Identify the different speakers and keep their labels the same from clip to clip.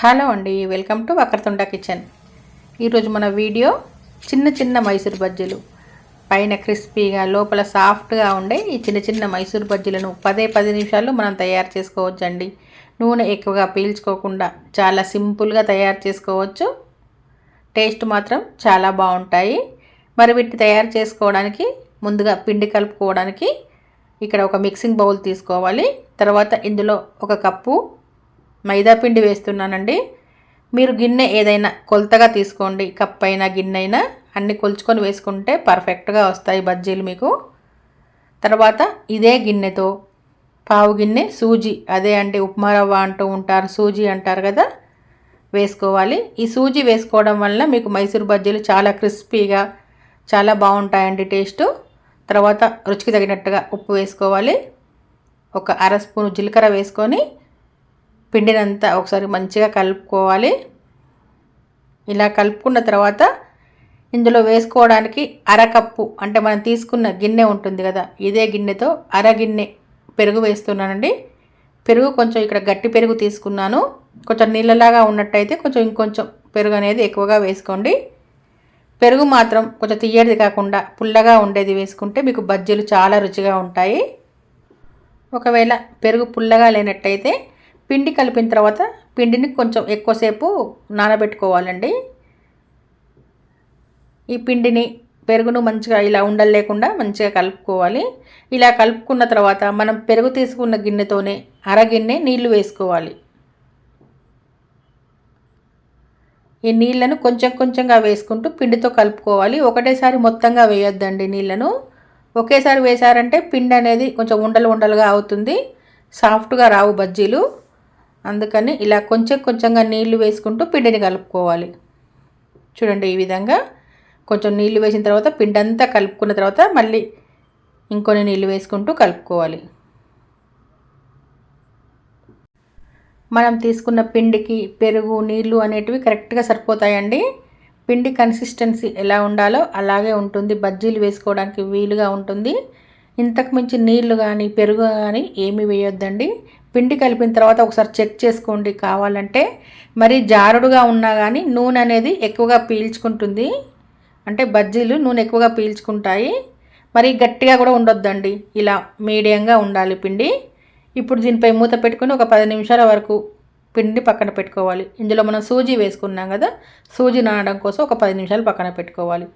Speaker 1: Hello అండి welcome to Vakratunda kitchen. ఈరోజు మన వీడియో చిన్న చిన్న మైసూర్ బజ్జీలు. పైన క్రిస్పీగా లోపల సాఫ్ట్గా ఉండే ఈ చిన్న చిన్న మైసూర్ బజ్జీలను పదే పది నిమిషాల్లో మనం తయారు చేసుకోవచ్చండి. నూనె ఎక్కువగా పీల్చుకోకుండా చాలా సింపుల్గా తయారు చేసుకోవచ్చు. టేస్ట్ మాత్రం చాలా బాగుంటాయి. మరి వీటిని తయారు చేసుకోవడానికి ముందుగా పిండి కలుపుకోవడానికి ఇక్కడ ఒక మిక్సింగ్ బౌల్ తీసుకోవాలి. తర్వాత ఇందులో ఒక కప్పు మైదాపిండి వేస్తున్నానండి. మీరు గిన్నె ఏదైనా కొలతగా తీసుకోండి. కప్ అయినా గిన్నె అయినా అన్ని కొలుచుకొని వేసుకుంటే పర్ఫెక్ట్గా వస్తాయి బజ్జీలు మీకు. తర్వాత ఇదే గిన్నెతో పావు గిన్నె సూజీ అదే అంటే ఉప్మా రవ్వ అంటూ ఉంటారు సూజీ అంటారు కదా వేసుకోవాలి. ఈ సూజీ వేసుకోవడం వల్ల మీకు మైసూర్ బజ్జీలు చాలా క్రిస్పీగా చాలా బాగుంటాయండి టేస్టు. తర్వాత రుచికి తగినట్టుగా ఉప్పు వేసుకోవాలి. ఒక అర స్పూను జీలకర్ర వేసుకొని పిండినంతా ఒకసారి మంచిగా కలుపుకోవాలి. ఇలా కలుపుకున్న తర్వాత ఇందులో వేసుకోవడానికి అరకప్పు అంటే మనం తీసుకున్న గిన్నె ఉంటుంది కదా ఇదే గిన్నెతో అర గిన్నె పెరుగు వేస్తున్నానండి. పెరుగు కొంచెం ఇక్కడ గట్టి పెరుగు తీసుకున్నాను. కొంచెం నీళ్ళలాగా ఉన్నట్టయితే కొంచెం ఇంకొంచెం పెరుగు అనేది ఎక్కువగా వేసుకోండి. పెరుగు మాత్రం కొంచెం తీయడిది కాకుండా పుల్లగా ఉండేది వేసుకుంటే మీకు బజ్జీలు చాలా రుచిగా ఉంటాయి. ఒకవేళ పెరుగు పుల్లగా లేనట్టయితే పిండి కలిపిన తర్వాత పిండిని కొంచెం ఎక్కువసేపు నానబెట్టుకోవాలండి. ఈ పిండిని పెరుగును మంచిగా ఇలా ఉండలు లేకుండా మంచిగా కలుపుకోవాలి. ఇలా కలుపుకున్న తర్వాత మనం పెరుగు తీసుకున్న గిన్నెతోనే అరగిన్నె నీళ్ళు వేసుకోవాలి. ఈ నీళ్ళను కొంచెం కొంచెంగా వేసుకుంటూ పిండితో కలుపుకోవాలి. ఒకటేసారి మొత్తంగా వేయొద్దండి నీళ్ళను ఒకేసారి వేశారంటే పిండి అనేది కొంచెం ఉండలు ఉండలుగా అవుతుంది. సాఫ్ట్గా రావు బజ్జీలు. అందుకని ఇలా కొంచెం కొంచెంగా నీళ్ళు వేసుకుంటూ పిండిని కలుపుకోవాలి. చూడండి ఈ విధంగా కొంచెం నీళ్ళు వేసిన తర్వాత పిండి అంతా కలుపుకున్న తర్వాత మళ్ళీ ఇంకొన్ని నీళ్ళు వేసుకుంటూ కలుపుకోవాలి. మనం తీసుకున్న పిండికి పెరుగు నీళ్ళు అనేటివి కరెక్ట్గా సరిపోతాయండి. పిండి కన్సిస్టెన్సీ ఎలా ఉండాలో అలాగే ఉంటుంది. బజ్జీలు వేసుకోవడానికి వీలుగా ఉంటుంది. ఇంతకు మించి నీళ్ళు కానీ పెరుగు కానీ ఏమీ వేయొద్దండి. పిండి కలిపిన తర్వాత ఒకసారి చెక్ చేసుకోండి కావాలంటే. మరి జారుడుగా ఉన్నా కానీ నూనె అనేది ఎక్కువగా పీల్చుకుంటుంది. అంటే బజ్జీలు నూనె ఎక్కువగా పీల్చుకుంటాయి. మరి గట్టిగా కూడా ఉండొద్దండి. ఇలా మీడియంగా ఉండాలి పిండి. ఇప్పుడు దీనిపై మూత పెట్టుకుని ఒక పది నిమిషాల వరకు పిండి పక్కన పెట్టుకోవాలి. ఇందులో మనం సూజీ వేసుకున్నాం కదా సూజీ నానడం కోసం ఒక పది నిమిషాలు పక్కన పెట్టుకోవాలి.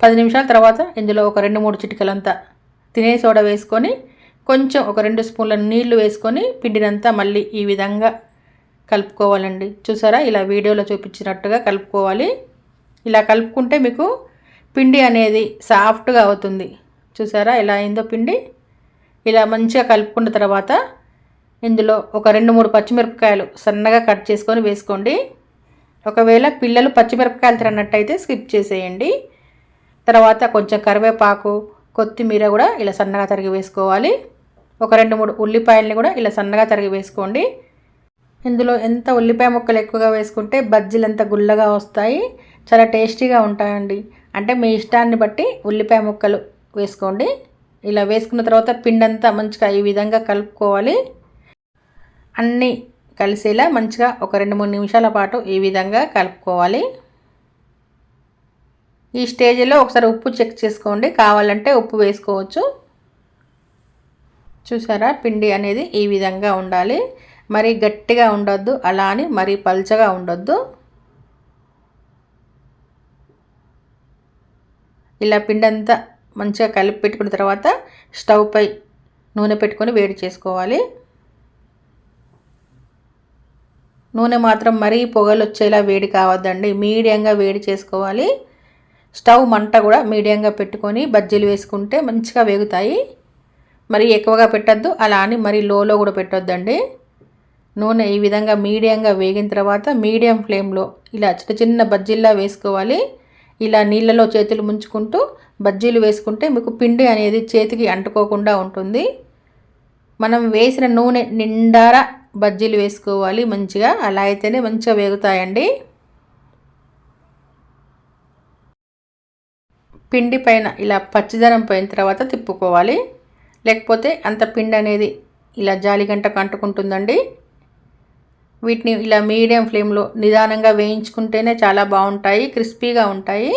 Speaker 1: పది నిమిషాల తర్వాత ఇందులో ఒక రెండు మూడు చిటికలంతా తినే సోడా వేసుకొని కొంచెం ఒక రెండు స్పూన్ల నీళ్ళు వేసుకొని పిండినంతా మళ్ళీ ఈ విధంగా కలుపుకోవాలండి. చూసారా? ఇలా వీడియోలో చూపించినట్టుగా కలుపుకోవాలి. ఇలా కలుపుకుంటే మీకు పిండి అనేది సాఫ్ట్గా అవుతుంది. చూసారా? ఇలా అయిందో పిండి. ఇలా మంచిగా కలుపుకున్న తర్వాత ఇందులో ఒక రెండు మూడు పచ్చిమిరపకాయలు సన్నగా కట్ చేసుకొని వేసుకోండి. ఒకవేళ పిల్లలు పచ్చిమిరపకాయలు తినట్టయితే స్కిప్ చేసేయండి. తర్వాత కొంచెం కరివేపాకు కొత్తిమీర కూడా ఇలా సన్నగా తరిగి వేసుకోవాలి. ఒక రెండు మూడు ఉల్లిపాయలని కూడా ఇలా సన్నగా తరిగి వేసుకోండి. ఇందులో ఎంత ఉల్లిపాయ ముక్కలు ఎక్కువగా వేసుకుంటే బజ్జీలు ఎంత గుల్లగా వస్తాయి చాలా టేస్టీగా ఉంటాయండి. అంటే మీ ఇష్టాన్ని బట్టి ఉల్లిపాయ ముక్కలు వేసుకోండి. ఇలా వేసుకున్న తర్వాత పిండంతా మంచిగా ఈ విధంగా కలుపుకోవాలి. అన్నీ కలిసేలా మంచిగా ఒక రెండు మూడు నిమిషాల పాటు ఈ విధంగా కలుపుకోవాలి. ఈ స్టేజ్లో ఒకసారి ఉప్పు చెక్ చేసుకోండి. కావాలంటే ఉప్పు వేసుకోవచ్చు. చూసారా? పిండి అనేది ఈ విధంగా ఉండాలి. మరి గట్టిగా ఉండొద్దు. అలా అని మరీ పల్చగా ఉండొద్దు. ఇలా పిండి అంతా మంచిగా కలిపి పెట్టుకున్న తర్వాత స్టవ్ పై నూనె పెట్టుకొని వేడి చేసుకోవాలి. నూనె మాత్రం మరీ పొగలు వచ్చేలా వేడి కావద్దండి. మీడియంగా వేడి చేసుకోవాలి. స్టవ్ మంట కూడా మీడియంగా పెట్టుకొని బజ్జీలు వేసుకుంటే మంచిగా వేగుతాయి. మరి ఎక్కువగా పెట్టద్దు. అలా అని మరి లోలో కూడా పెట్టొద్దండి. నూనె ఈ విధంగా మీడియంగా వేగిన తర్వాత మీడియం ఫ్లేమ్లో ఇలా చిన్న చిన్న బజ్జీల్లా వేసుకోవాలి. ఇలా నీళ్ళలో చేతులు ముంచుకుంటూ బజ్జీలు వేసుకుంటే మీకు పిండి అనేది చేతికి అంటుకోకుండా ఉంటుంది. మనం వేసిన నూనె నిండారా బజ్జీలు వేసుకోవాలి మంచిగా. అలా అయితేనే మంచిగా వేగుతాయండి. పిండి పైన ఇలా పచ్చిదనం పోయిన తర్వాత తిప్పుకోవాలి. లేకపోతే అంత పిండి అనేది ఇలా జాలిగంటకు అంటుకుంటుందండి. వీటిని ఇలా మీడియం ఫ్లేమ్లో నిదానంగా వేయించుకుంటేనే చాలా బాగుంటాయి క్రిస్పీగా ఉంటాయి.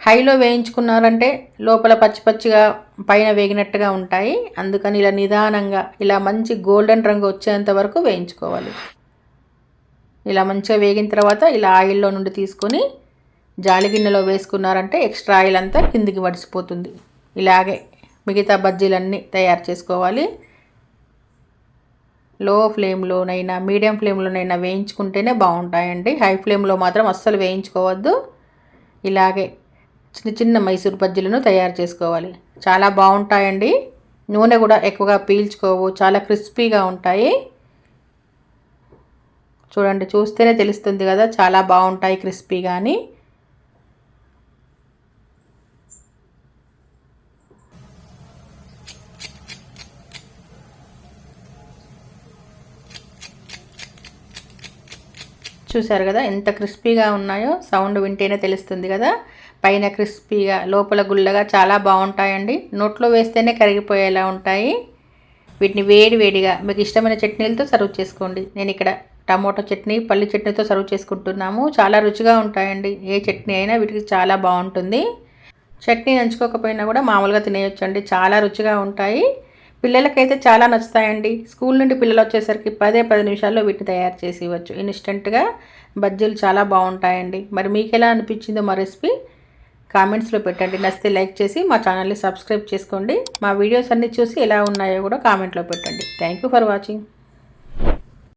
Speaker 1: హైలో వేయించుకున్నారంటే లోపల పచ్చి పచ్చిగా పైన వేగినట్టుగా ఉంటాయి. అందుకని ఇలా నిదానంగా ఇలా మంచి గోల్డెన్ రంగు వచ్చేంత వరకు వేయించుకోవాలి. ఇలా మంచిగా వేగిన తర్వాత ఇలా ఆయిల్లో నుండి తీసుకొని జాలి గిన్నెలో వేసుకున్నారంటే ఎక్స్ట్రా ఆయిల్ అంతా కిందికి వడిసిపోతుంది. ఇలాగే మిగతా బజ్జీలన్నీ తయారు చేసుకోవాలి. లో ఫ్లేమ్లోనైనా మీడియం ఫ్లేమ్లోనైనా వేయించుకుంటేనే బాగుంటాయండి. హై ఫ్లేమ్లో మాత్రం అస్సలు వేయించుకోవద్దు. ఇలాగే చిన్న చిన్న మైసూర్ బజ్జీలను తయారు చేసుకోవాలి. చాలా బాగుంటాయండి. నూనె కూడా ఎక్కువగా పీల్చుకోవు. చాలా క్రిస్పీగా ఉంటాయి. చూడండి చూస్తేనే తెలుస్తుంది కదా చాలా బాగుంటాయి క్రిస్పీగా అని చూసారు కదా ఎంత క్రిస్పీగా ఉన్నాయో సౌండ్ వింటేనే తెలుస్తుంది కదా. పైన క్రిస్పీగా లోపల గుల్లగా చాలా బాగుంటాయండి. నోట్లో వేస్తేనే కరిగిపోయేలా ఉంటాయి. వీటిని వేడి వేడిగా మీకు ఇష్టమైన చట్నీలతో సర్వ్ చేసుకోండి. నేను ఇక్కడ టమోటో చట్నీ పల్లి చట్నీతో సర్వ్ చేసుకుంటున్నాము. చాలా రుచిగా ఉంటాయండి. ఏ చట్నీ అయినా వీటికి చాలా బాగుంటుంది. చట్నీ నంచుకోకపోయినా కూడా మామూలుగా తినేయొచ్చండి. చాలా రుచిగా ఉంటాయి. పిల్లలకైతే చాలా నచ్చుతాయండి. స్కూల్ నుండి పిల్లలు వచ్చేసరికి పదే పది నిమిషాల్లో వీటిని తయారు చేసి ఇవ్వచ్చు. ఇన్స్టెంట్గా బజ్జీలు చాలా బాగుంటాయండి. మరి మీకు ఎలా అనిపించిందో మా రెసిపీ కామెంట్స్లో పెట్టండి. నచ్చితే లైక్ చేసి మా ఛానల్ని సబ్స్క్రైబ్ చేసుకోండి. మా వీడియోస్ అన్నీ చూసి ఎలా ఉన్నాయో కూడా కామెంట్లో పెట్టండి. Thank you for watching.